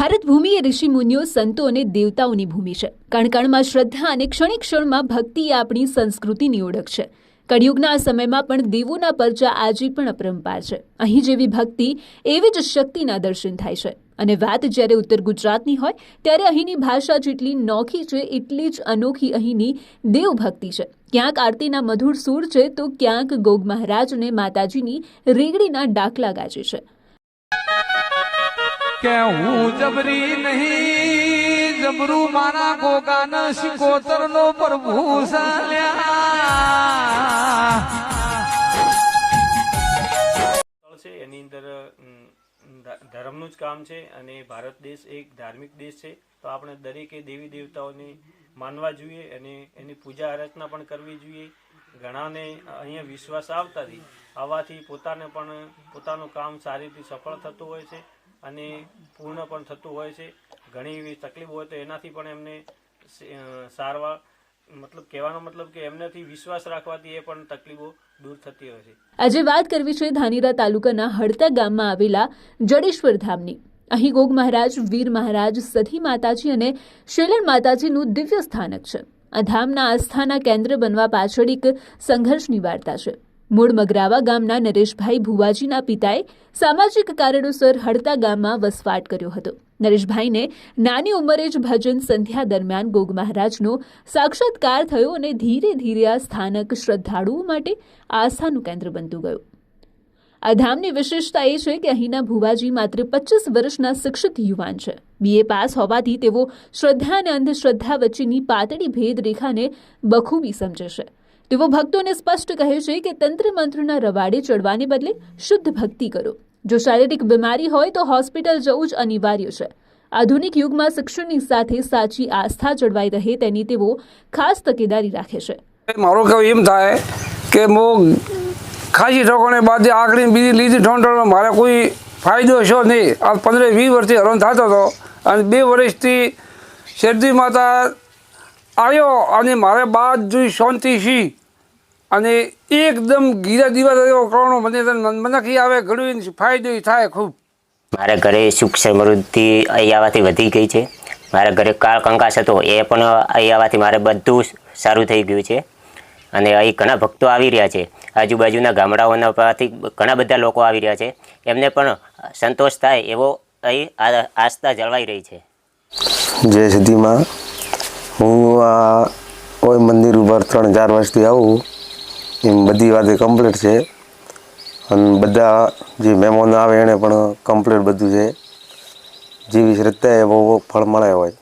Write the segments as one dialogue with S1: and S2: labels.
S1: ભારત ભૂમિ એ ઋષિ મુનિઓ, સંતો અને દેવતાઓની ભૂમિ છે. કણકણમાં શ્રદ્ધા અને ક્ષણિક ક્ષણમાં ભક્તિ એ આપણી સંસ્કૃતિની ઓળખ છે. કળિયુગના આ સમયમાં પણ દેવોના પરચા આજે પણ અપરંપાર છે. અહીં જેવી ભક્તિ, એવી જ શક્તિના દર્શન થાય છે. અને વાત જ્યારે ઉત્તર ગુજરાતની હોય, ત્યારે અહીંની ભાષા જેટલી નોખી છે, એટલી જ અનોખી અહીંની દેવભક્તિ છે. ક્યાંક આરતીના મધુર સૂર છે, તો ક્યાંક ગોગ મહારાજ અને માતાજીની રેગડીના ડાકલા ગાજે છે.
S2: કે હું જબરી નહીં, જબરું મારા ગોગાન શિકોતર નો પ્રભુ
S3: છે, એની અંદર ધર્મનું જ કામ છે અને ભારત દેશ એક ધાર્મિક દેશ છે. તો આપણે દરેકે દેવી દેવતાઓને માનવા જોઈએ અને એની પૂજા આરાધના પણ કરવી જોઈએ. ઘણાને અહીંયા વિશ્વાસ આવતાથી આવવાથી પોતાને પણ, પોતાનું કામ સારી રીતે સફળ થતું હોય છે. અને પૂર્ણ પણ થતું હોય છે. ઘણી એવી તકલીફ હોય તો એનાથી પણ એમને સારવાર, મતલબ કહેવાનો મતલબ કે એમનાથી વિશ્વાસ રાખવાથી એ પણ તકલીફો દૂર થતી હોય છે.
S1: આજે વાત કરવી છે ધાનેરા તાલુકાના હડતા ગામમાં આવેલા જડેશ્વર ધામની. અહીં ગોગ મહારાજ, વીર મહારાજ, સધી માતાજી અને શૈલણ માતાજીનું દિવ્ય સ્થાનક છે. આ ધામના આસ્થાના કેન્દ્ર બનવા પાછળ એક સંઘર્ષની વાર્તા છે. મૂળ મગરાવા ગામના નરેશભાઈ ભુવાજીના પિતાએ સામાજિક કારણોસર હડતા ગામમાં વસવાટ કર્યો હતો. નરેશભાઈને નાની ઉંમરે જ ભજન સંધ્યા દરમિયાન ગોગ મહારાજનો સાક્ષાત્કાર થયો અને ધીરે ધીરે આ સ્થાનક શ્રદ્ધાળુઓ માટે આસ્થાનું કેન્દ્ર બનતું ગયું. આ ધામની વિશેષતા એ છે કે અહીંના ભુવાજી માત્ર પચીસ વર્ષના શિક્ષિત યુવાન છે. બીએ પાસ હોવાથી તેઓ શ્રદ્ધા અને અંધશ્રદ્ધા વચ્ચેની પાતળી ભેદ રેખાને બખૂબી સમજે છે. તેઓ ભક્તોને સ્પષ્ટ કહે છે કે તંત્ર મંત્રના રવાડે ચડવાને બદલે શુદ્ધ ભક્તિ કરો. જો શારીરિક બીમારી હોય તો હોસ્પિટલ જવું જ અનિવાર્ય છે. આધુનિક યુગમાં શિક્ષણની સાથે સાચી આસ્થા જળવાઈ રહે તેની તેઓ ખાસ તકેદારી રાખે છે.
S4: મારું કહેવું એમ થાય કે હું ખાસી ઠોકોને બાદ આખરી બીજી લીધી ઠોંઠોળ મારે કોઈ ફાયદો છો નહીં. આ પંદર વીસ વર્ષથી હરણ થતો હતો અને બે વર્ષથી શેરજી માતા આવ્યો અને મારે બાદ જોઈ શાંતિ છી અને એકદમ ગીરા દીવા એવો કરવાનો મને તો મનકી આવે ઘણું ફાયદો થાય ખૂબ.
S5: મારા ઘરે સુખ સમૃદ્ધિ અહીં આવવાથી વધી ગઈ છે. મારા ઘરે કાળ કંકાસ હતો એ પણ અહીં આવવાથી મારે બધું સારું થઈ ગયું છે. અને અહીં ઘણા ભક્તો આવી રહ્યા છે. આજુબાજુના ગામડાઓના પરથી ઘણા બધા લોકો આવી રહ્યા છે. એમને પણ સંતોષ થાય એવો અહીં આ- આસ્થા જળવાઈ રહી છે.
S6: જય સિદ્ધિમાં હું આ કોઈ મંદિર ઉપર ત્રણ ચાર વર્ષથી આવું. એમ બધી વાતે કમ્પ્લીટ છે. અને બધા જે મહેમાનો આવે એણે પણ કમ્પ્લીટ બધું છે. જેવી શ્રદ્ધા એવો ફળ મળે હોય.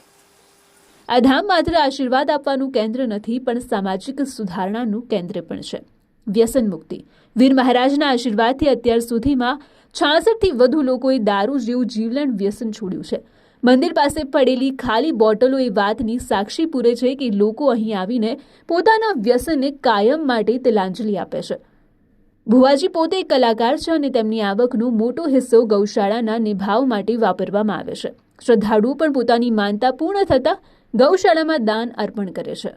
S1: આ ધામ માત્ર આશીર્વાદ આપવાનું કેન્દ્ર નથી, પણ સામાજિક સુધારણાનું કેન્દ્ર પણ છે. વ્યસન મુક્તિ. વીર મહારાજના આશીર્વાદથી અત્યાર સુધીમાં છાસઠથી વધુ લોકોએ દારૂ જેવું જીવલેણ વ્યસન છોડ્યું છે. મંદિર પાસે પડેલી ખાલી બોટલો એ વાતની સાક્ષી પૂરે છે કે લોકો અહીં આવીને પોતાના વ્યસનને કાયમ માટે તિલાંજલિ આપે છે. ભુવાજી પોતે કલાકાર છે અને તેમની આવકનો મોટો હિસ્સો ગૌશાળાના નિભાવ માટે વાપરવામાં આવે છે. શ્રદ્ધાળુઓ પણ પોતાની માનતા પૂર્ણ થતા ગૌશાળામાં દાન અર્પણ કરે છે.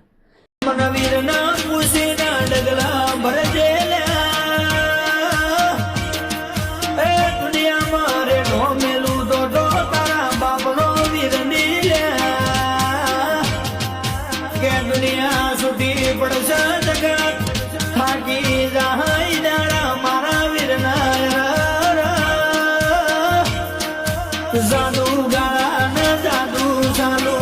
S7: કે દુનિયા સુધી પડશે જગત થાકી જાય દાડા મારા વીર જાદુ ગાના જાદુ ચાલુ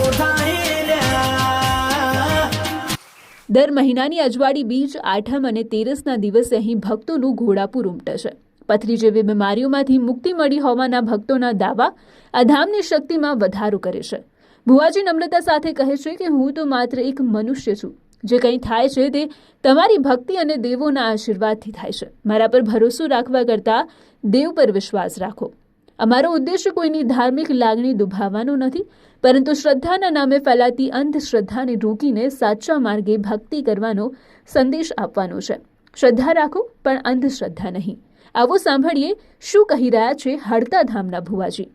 S1: દર મહિનાની અજવાળી બીજ આઠમ અને તેરસના દિવસે અહીં ભક્તોનું ઘોડાપુર ઉમટે છે પથરી જેવી બીમારીઓમાંથી મુક્તિ મળી હોવાના ભક્તોના દાવા આ ધામની શક્તિમાં વધારો કરે છે. ભુવાજી નમ્રતા સાથે કહે છે કે હું તો માત્ર એક મનુષ્ય છું. જે કંઈ થાય છે તે તમારી ભક્તિ અને દેવોના આશીર્વાદથી થાય છે. મારા પર ભરોસો રાખવા કરતાં દેવ પર વિશ્વાસ રાખો. અમારો ઉદ્દેશ્ય કોઈની ધાર્મિક લાગણી દુભાવવાનો નથી, પરંતુ શ્રદ્ધાના નામે ફેલાતી અંધશ્રદ્ધાને રોકીને સાચા માર્ગે ભક્તિ કરવાનો સંદેશ આપવાનો છે. શ્રદ્ધા રાખો, પણ અંધશ્રદ્ધા નહીં. આવો સાંભળીએ શું કહી રહ્યા છે હડતા ધામના ભુવાજી.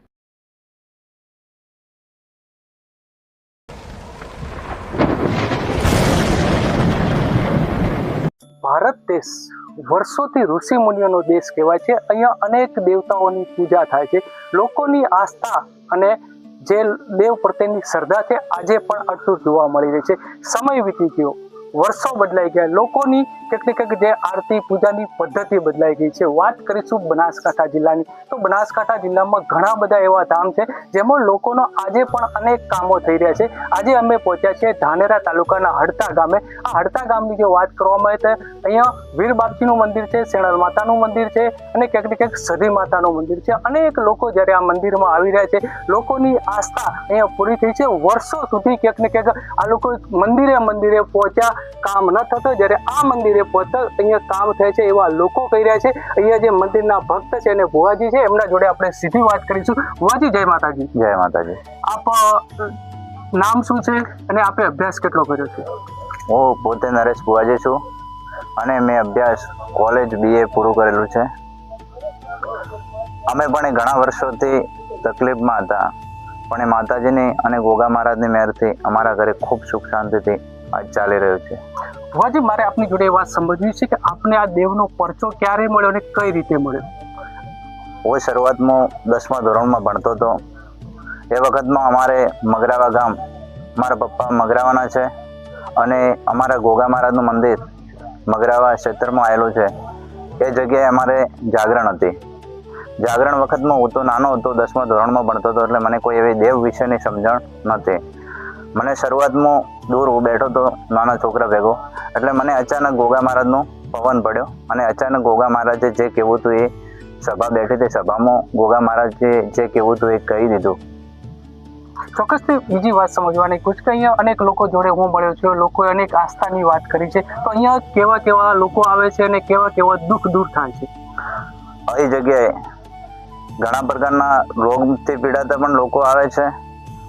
S8: ભારત દેશ વર્ષોથી ઋષિ મુનિઓનો દેશ કહેવાય છે. અહીંયા અનેક દેવતાઓની પૂજા થાય છે. લોકોની આસ્થા અને જે દેવ પ્રત્યેની શ્રદ્ધા છે, આજે પણ અટૂટ જોવા મળી રહી છે. સમય વીતી ગયો. વર્ષો બદલાઈ ગયા. લોકોની કંઈક ને કંઈક જે આરતી પૂજાની પદ્ધતિ બદલાઈ ગઈ છે. વાત કરીશું બનાસકાંઠા જિલ્લાની. તો બનાસકાંઠા જિલ્લામાં ઘણા બધા એવા ધામ છે, જેમાં લોકોનો આજે પણ અનેક કામો થઈ રહ્યા છે. આજે અમે પહોંચ્યા છીએ ધાનેરા તાલુકાના હડતા ગામે. આ હડતા ગામની જો વાત કરવામાં આવે તો અહીંયા વીર બાપજીનું મંદિર છે શેણલ માતાનું મંદિર છે અને ક્યાંક ને ક્યાંક સધી માતાનું મંદિર છે. અનેક લોકો જ્યારે આ મંદિરમાં આવી રહ્યા છે, લોકોની આસ્થા અહીંયા પૂરી થઈ છે. વર્ષો સુધી ક્યાંક ને ક્યાંક આ લોકો મંદિરે મંદિરે પહોંચ્યા કામ ન થતો જ્યારે આ મંદિરે પોતે અહીંયા કામ થાય છે એવા લોકો કહી રહ્યા છે. અહીંયા જે મંદિરના ભક્ત છે અને ભુવાજી છે એમના જોડે આપણે સીધી વાત કરીશું. ભુવાજી જય માતાજી.
S9: જય માતાજી.
S8: આપ નામ શું છે અને આપે અભ્યાસ કેટલો કર્યો છે?
S9: હું પોતે નરેશ ભુવાજી છું અને મેં અભ્યાસ કોલેજ બીએ પૂરું કરેલું છે. અમે પણ ઘણા વર્ષોથી તકલીફમાં હતા. પણ એ માતાજીની અને ગોગા મહારાજની મહેરથી અમારા ઘરે ખૂબ સુખ શાંતિથી ચાલી રહ્યું છે.
S8: ભુવાજી, મારે આપની જોડે એ વાત સમજવી છે કે આપને આ દેવનો પરચો ક્યારે મળ્યો અને કઈ રીતે મળ્યો?
S9: હું શરૂઆતમાં દસમા ધોરણમાં ભણતો હતો. એ વખતમાં અમારે મગરાવા ગામ, મારા પપ્પા મગરાવાના છે અને અમારા ગોગા મહારાજનું મંદિર મગરાવા ક્ષેત્રમાં આવેલું છે. એ જગ્યાએ અમારે જાગરણ હતી. જાગરણ વખતમાં હું તો નાનો હતો, દસમા ધોરણમાં ભણતો હતો એટલે મને કોઈ એવી દેવ વિશેની સમજણ નથી મને શરૂઆતમાં દૂર હું બેઠો હતો નાના છોકરા ભેગો. એટલે મને અચાનક ગોગા મહારાજનો પવન પડ્યો. અને અચાનક ગોગા મહારાજે જે કહેવું હતું એ સભા બેઠી તે સભામાં ગોગા મહારાજે જે કહેવું હતું એ કહી દીધું.
S8: ચોક્કસથી બીજી વાત સમજવાની. કુછ કે અહીંયા અનેક લોકો જોડે હું મળ્યો છું. લોકોએ અનેક આસ્થાની વાત કરી છે. તો અહીંયા કેવા કેવા લોકો આવે છે અને કેવા કેવા દુઃખ દૂર થાય છે?
S9: એ જગ્યાએ ઘણા પ્રકારના રોગથી પીડાતા પણ લોકો આવે છે.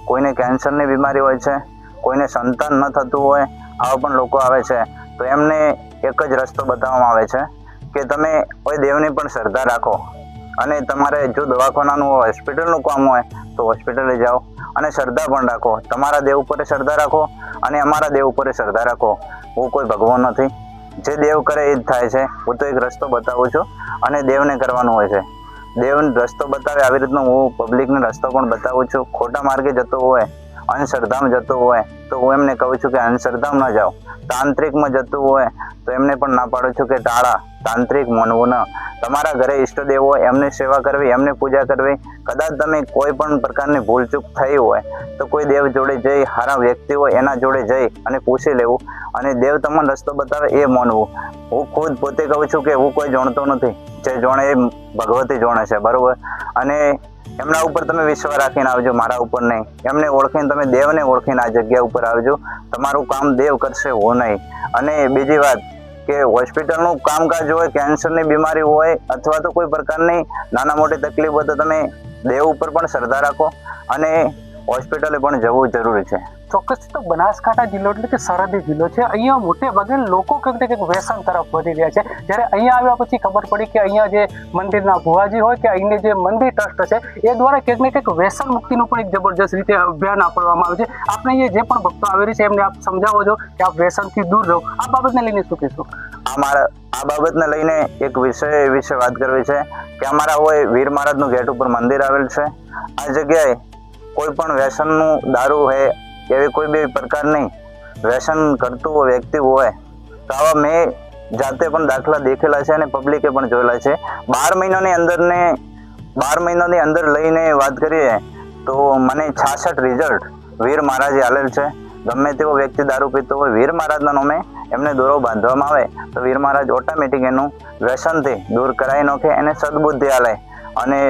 S9: કોઈને કેન્સરની બીમારી હોય છે. કોઈને સંતાન ન થતું હોય, આવા પણ લોકો આવે છે. તો એમને એક જ રસ્તો બતાવવામાં આવે છે કે તમે કોઈ દેવની પણ શ્રદ્ધા રાખો અને તમારે જો દવાખાનાનું, હોસ્પિટલનું કામ હોય તો હોસ્પિટલે જાઓ અને શ્રદ્ધા પણ રાખો. તમારા દેવ ઉપર શ્રદ્ધા રાખો અને અમારા દેવ ઉપર શ્રદ્ધા રાખો. હું કોઈ ભગવાન નથી. જે દેવ કરે એ જ થાય છે. હું તો એક રસ્તો બતાવું છું અને દેવને કરવાનું હોય છે. દેવને રસ્તો બતાવે, આવી રીતનો હું પબ્લિકને રસ્તો પણ બતાવું છું. ખોટા માર્ગે જતો હોય અંધશ્રદ્ધામાં જતું હોય, તો હું એમને કહું છું કે અંધશ્રદ્ધામાં ન જાઓ. તાંત્રિકમાં જતું હોય, તો એમને પણ ના પાડું છું કે ટાળા તાંત્રિક માનવું ન. તમારા ઘરે ઈષ્ટદેવ એમની સેવા કરવી, એમને પૂજા કરવી, કદાચ તમે કોઈ પણ પ્રકારની ભૂલચૂક થઈ હોય, તો કોઈ દેવ જોડે જઈ સારા વ્યક્તિ હોય, એના જોડે જઈ અને પૂછી લેવું. અને દેવ તમને રસ્તો બતાવે એ માનવું. હું ખુદ પોતે કહું છું કે હું કોઈ જાણતો નથી. જે જાણે એ ભગવતી જાણે છે, બરાબર? અને એમના ઉપર તમે વિશ્વાસ રાખીને આવજો, મારા ઉપર નહીં. એમને ઓળખીને તમે દેવને ઓળખીને આ જગ્યા ઉપર આવજો. તમારું કામ દેવ કરશે, હો નહીં. અને બીજી વાત કે હોસ્પિટલનું કામકાજ હોય, કેન્સરની બીમારી હોય અથવા તો કોઈ પ્રકારની નાના મોટી તકલીફ હોય તો તમે દેવ ઉપર પણ શ્રદ્ધા રાખો અને હોસ્પિટલે પણ જવું જરૂરી છે.
S8: ચોક્કસ તો બનાસકાંઠા જિલ્લો એટલે કે સરહદી જિલ્લો છે. અહીંયા મોટે ભાગે લોકો કંઈક ને કંઈક વ્યસન તરફ વધી રહ્યા છે. જ્યારે અહીંયા આવ્યા પછી ખબર પડી કે અહીંયા જે મંદિરના ભુવાજી હોય કે અહીંની જે મંદિર ટ્રસ્ટ છે, એ દ્વારા કંઈક ને કંઈક વ્યસન મુક્તિનું પણ એક જબરજસ્ત રીતે અભિયાન આપવામાં આવે છે. આપણે અહીંયા જે પણ ભક્તો આવી રહી છે, એમને આપ સમજાવો છો કે આપ વ્યસનથી દૂર રહો. આ બાબતને લઈને શું કહેશો?
S9: આ આ બાબતને લઈને એક વિષય વિશે વાત કરવી છે કે અમારા હોય વીર મહારાજનું ગેટ ઉપર મંદિર આવેલ છે. આ જગ્યાએ કોઈ પણ વ્યસનનું દારૂ હોય એવી કોઈ બી પ્રકારની વ્યસન કરતું વ્યક્તિ હોય તો આવા મેં જાતે પણ દાખલા દેખેલા છે અને પબ્લિકે પણ જોયેલા છે. બાર મહિનાની અંદર ને બાર મહિનાની અંદર લઈને વાત કરીએ તો મને છાસઠ રિઝલ્ટ વીર મહારાજે આલેલ છે. ગમે તેવો વ્યક્તિ દારૂ પીતો હોય, વીર મહારાજના નામે એમને દોરો બાંધવામાં આવે તો વીર મહારાજ ઓટોમેટિક એનું વ્યસનથી દૂર કરાવી નાખે એને સદબુદ્ધિ આલે. અને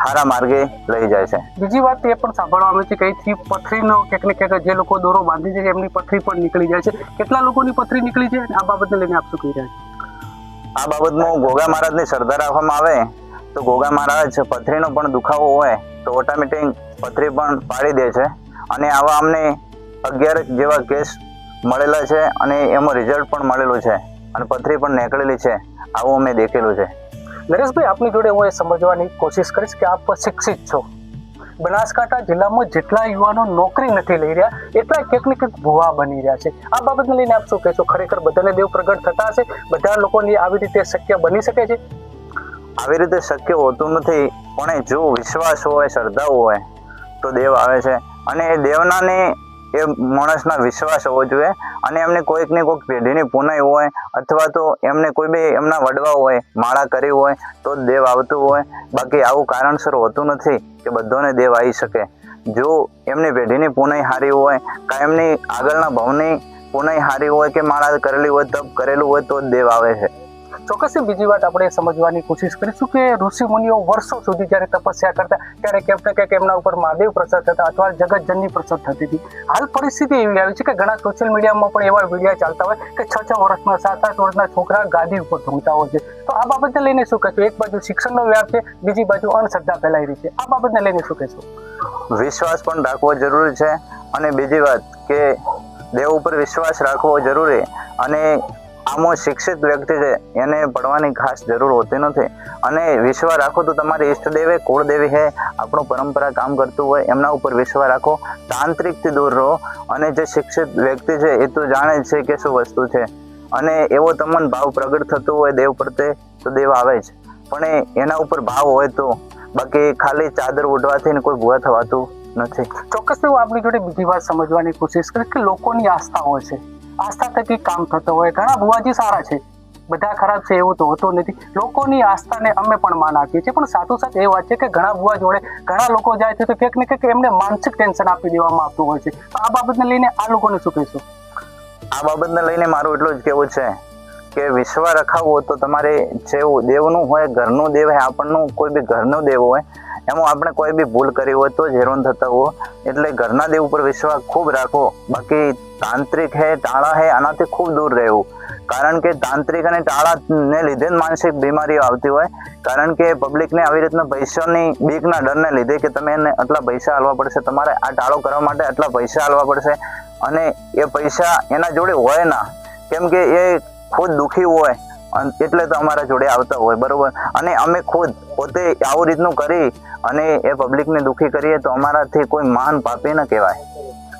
S9: સારા માર્ગે લઈ જાય છે.
S8: બીજી વાત એ પણ સાંભળવા આવે છે કે અહીંથી પથરીનો ક્યાંક ને ક્યાંક જે લોકો દોરો બાંધી છે એમની પથરી પણ નીકળી જાય છે. કેટલા લોકોની પથરી નીકળી છે? આ બાબતને લઈને આપ શું કહી રહ્યા છો?
S9: આ બાબતમાં ગોગા મહારાજની શ્રદ્ધા રાખવામાં આવે તો ગોગા મહારાજ પથરીનો પણ દુખાવો હોય તો ઓટોમેટિક પથરી પણ પાડી દે છે અને આવા અમને અગિયાર જેવા કેસ મળેલા છે અને એમાં રિઝલ્ટ પણ મળેલું છે અને પથરી પણ નીકળેલી છે. આવું અમે દેખેલું છે.
S8: નરેશભાઈ, આપની જોડે હું એ સમજવાની કોશિશ કરીશ કે આપ શિક્ષિત છો. બનાસકાંઠા જિલ્લામાં જેટલા યુવાનો નોકરી નથી લઈ રહ્યા, એટલા કંઈક ને કંઈક ભુવા બની રહ્યા છે. આ બાબતને લઈને આપ શું કહેશો? ખરેખર બધાને દેવ પ્રગટ થતા હશે? બધા લોકોની આવી રીતે શક્ય બની શકે છે?
S9: આવી રીતે શક્ય હોતું નથી, પણ જો વિશ્વાસ હોય, શ્રદ્ધા હોય, તો દેવ આવે છે. અને એ દેવનાને એ માણસના વિશ્વાસ હોવો જોઈએ અને એમને કોઈક ને કોઈક પેઢીની પુનાઈ હોય અથવા તો એમને કોઈ બી એમના વડવા હોય, માળા કરી હોય, તો જ દેવ આવતું હોય. બાકી આવું કારણસર હોતું નથી કે બધોને દેવ આવી શકે. જો એમની પેઢીની પુનાઈ સારી હોય, કાં એમની આગળના ભાવની પુનાઈ સારી હોય કે માળા કરેલી હોય, તપ કરેલું હોય, તો જ દેવ આવે છે.
S8: ચોક્કસથી બીજી વાત આપણે સમજવાની કોશિશ કરીશું કે ઋષિ મુનિઓ વર્ષો સુધી જ્યારે તપસ્યા કરતા, ત્યારે કેમ ને કેમ એમના ઉપર મહાદેવ પ્રસાદ થતા અથવા જગતજનની પ્રસાદ થતી હતી. હાલ પરિસ્થિતિ એવી આવી છે કે ઘણા સોશિયલ મીડિયામાં પણ એવા વિડીયા ચાલતા હોય કે છ છ વર્ષના, સાત આઠ વર્ષના છોકરા ગાદી ઉપર ધૂમતા હોય છે. તો આ બાબતને લઈને શું કહેશું? એક બાજુ શિક્ષણનો વ્યાપ છે, બીજી બાજુ અંધશ્રદ્ધા ફેલાઈ રહી છે. આ બાબતને લઈને શું કહેશું?
S9: વિશ્વાસ પણ રાખવો જરૂરી છે અને બીજી વાત કે દેવ ઉપર વિશ્વાસ રાખવો જરૂરી અને આમો શિક્ષિત વ્યક્તિ છે, એને ભણવાની ખાસ જરૂર હોતી નથી. અને વિશ્વાસ રાખો તો તમારી ઈષ્ટદેવે કુળદેવી હે આપણું પરંપરા કામ કરતું હોય, એમના ઉપર વિશ્વાસ રાખો. તાંત્રિકથી દૂર રહો અને જે શિક્ષિત વ્યક્તિ છે, એ તો જાણે છે કે શું વસ્તુ છે. અને એવો તમને ભાવ પ્રગટ થતો હોય દેવ પ્રત્યે, તો દેવ આવે જ. પણ એના ઉપર ભાવ હોય તો, બાકી ખાલી ચાદર ઓઢવાથી કોઈ ભૂવા થવાતું નથી.
S8: ચોક્કસ હું આપણી જોડે બીજી વાત સમજવાની કોશિશ કરીશ કે લોકોની આસ્થા હોય છે. આસ્થા થકી કામ થતો હોય. ઘણા ભુવાજી સારા છે. બધા ખરાબ છે એવું તો હોતું નથી. લોકોની આસ્થાને અમે પણ માન આપીએ છીએ. પણ સાથોસાથ એ વાત છે કે ઘણા ભુવા જોડે ઘણા લોકો જાય છે તો ક્યાંક ને ક્યાંક એમને માનસિક ટેન્શન આપી દેવામાં આવતું હોય છે. તો આ બાબતને લઈને આ લોકોને શું કહેશો?
S9: આ બાબતને લઈને મારું એટલું જ કહેવું છે કે વિશ્વ રખાવવો તો તમારે જેવું દેવનું હોય, ઘરનું દેવ હોય, આપણનું કોઈ બી ઘરનું દેવ હોય એમાં આપણે કોઈ બી ભૂલ કરી હોય તો જ હેરાન થતા હો એટલે ઘરના દેવ ઉપર વિશ્વાસ ખૂબ રાખો. બાકી તાંત્રિક હે ટાળા હે, આનાથી ખૂબ દૂર રહેવું. કારણ કે તાંત્રિક અને ટાળાને લીધે જ માનસિક બીમારીઓ આવતી હોય. કારણ કે પબ્લિકને આવી રીતના પૈસાની બીકના ડરને લીધે કે તમે એને આટલા પૈસા હાલવા પડશે, તમારે આ ટાળો કરવા માટે આટલા પૈસા હાલવા પડશે. અને એ પૈસા એના જોડે હોય ના. કેમ કે એ ખુદ દુઃખી હોય. એટલે તો અમારા જોડે આવતા હોય બરોબર? અને અમે ખુદ પોતે આવું રીતનું કરી અને એ પબ્લિકને દુઃખી કરીએ તો અમારાથી કોઈ માન પાપી ન કહેવાય.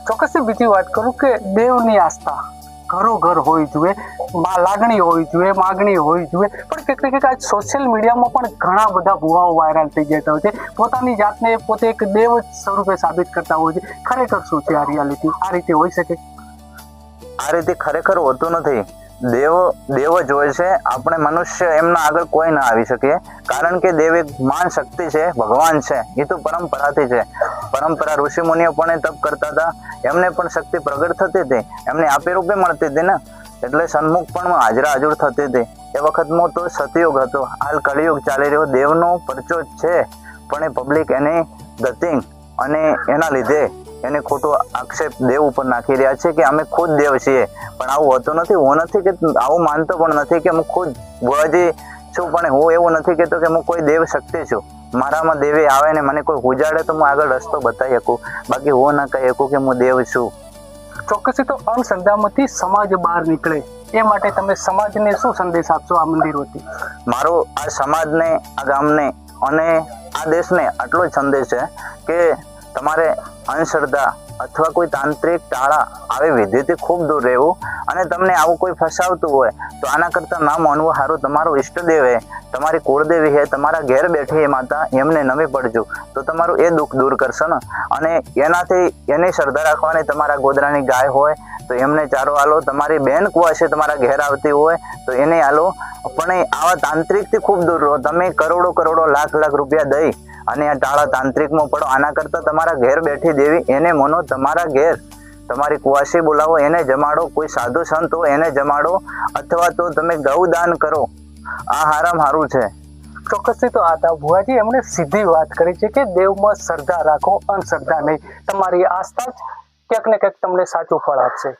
S8: ચોક્કસ બીજી વાત કરું કે દેવની આસ્થા ઘરો ઘર હોવી જોઈએ મા લાગણી હોવી જોઈએ માગણી હોવી જોઈએ પણ કંઈક ને કંઈક આજ સોશિયલ મીડિયામાં પણ ઘણા બધા ભુવાઓ વાયરલ થઈ જતા હોય છે. પોતાની જાતને પોતે એક દેવ સ્વરૂપે સાબિત કરતા હોય છે. ખરેખર શું છે આ રિયાલિટી આ રીતે હોઈ શકે?
S9: આ રીતે ખરેખર હોતું નથી. દેવ દેવ જ હોય છે. આપણે મનુષ્ય એમના આગળ કોઈ ના આવી શકીએ. કારણ કે દેવ એક માન શક્તિ છે, ભગવાન છે. એ તો પરંપરાથી છે. પરંપરા ઋષિ મુનિઓ પણ તપ કરતા હતા. એમને પણ શક્તિ પ્રગટ થતી હતી. એમને આપે રૂપે મળતી હતી ને? એટલે સન્મુખ પણ હાજરા હાજર થતી હતી. એ વખતમાં તો સતયુગ હતો. હાલ કળિયુગ ચાલી રહ્યો. દેવનો પરચો જ છે. પણ એ પબ્લિક એની ગતિંગ અને એના લીધે એને ખોટો આક્ષેપ દેવ ઉપર નાખી રહ્યા છે કે અમે ખુદ દેવ છીએ. પણ આવું હોતું નથી હું નથી કે આવું માનતો પણ નથી કે હું ખુદ ભોળાજી છું પણ હું એવું નથી કહેતો કે હું કોઈ દેવ શક્તિ છું. મારામાં દેવી આવે ને મને કોઈ ઉજાડે તો હું આગળ રસ્તો બતાવી શકું. બાકી હું ના કહી શકું કે હું દેવ છું.
S8: ચોક્કસથી તો અંધશ્રદ્ધામાંથી સમાજ બહાર નીકળે. એ માટે તમે સમાજને શું સંદેશ આપશો આ મંદિરોથી
S9: મારો આ સમાજને આ ગામને અને આ દેશને આટલો જ સંદેશ છે કે તમારે અંધશ્રદ્ધા અથવા કોઈ તાંત્રિક ટાળા આવી વિધિથી ખૂબ દૂર રહેવું અને તમને આવું કોઈ ફસાવતું હોય, તો આના કરતાં ના માનવું સારું તમારો ઈષ્ટદેવ હે, તમારી કુળદેવી હે, તમારા ઘેર બેઠી એ માતા, એમને નમી પડજો. તો તમારું એ દુઃખ દૂર કરશો ને. અને એનાથી એની શ્રદ્ધા રાખવાની તમારા ગોદરાની ગાય હોય તો એમને ચારો આલો, તમારી બેન કુવાશે તમારા ઘેર આવતી હોય, તો એને આલો. પણ આવા તાંત્રિકથી ખૂબ દૂર રહો. તમે કરોડો કરોડો લાખ લાખ રૂપિયા દઈ અને આ ટાળા તાંત્રિકમાં પડો. આના કરતાં તમારા ઘેર બેઠી દેવી, એને મનો તમારા ઘેર. તમારી કુવાસી બોલાવો, એને જમાડો. કોઈ સાધુ સંત હોય, એને જમાડો. અથવા તો તમે ગૌદાન કરો. આ હારામ હારું છે.
S8: ચોક્કસથી તો આ હતા ભુવાજી એમણે સીધી વાત કરી છે કે દેવમાં શ્રદ્ધા રાખો, અંધશ્રદ્ધા નહીં. તમારી આસ્થા જ ક્યાંક ને ક્યાંક તમને સાચું ફળ આપશે.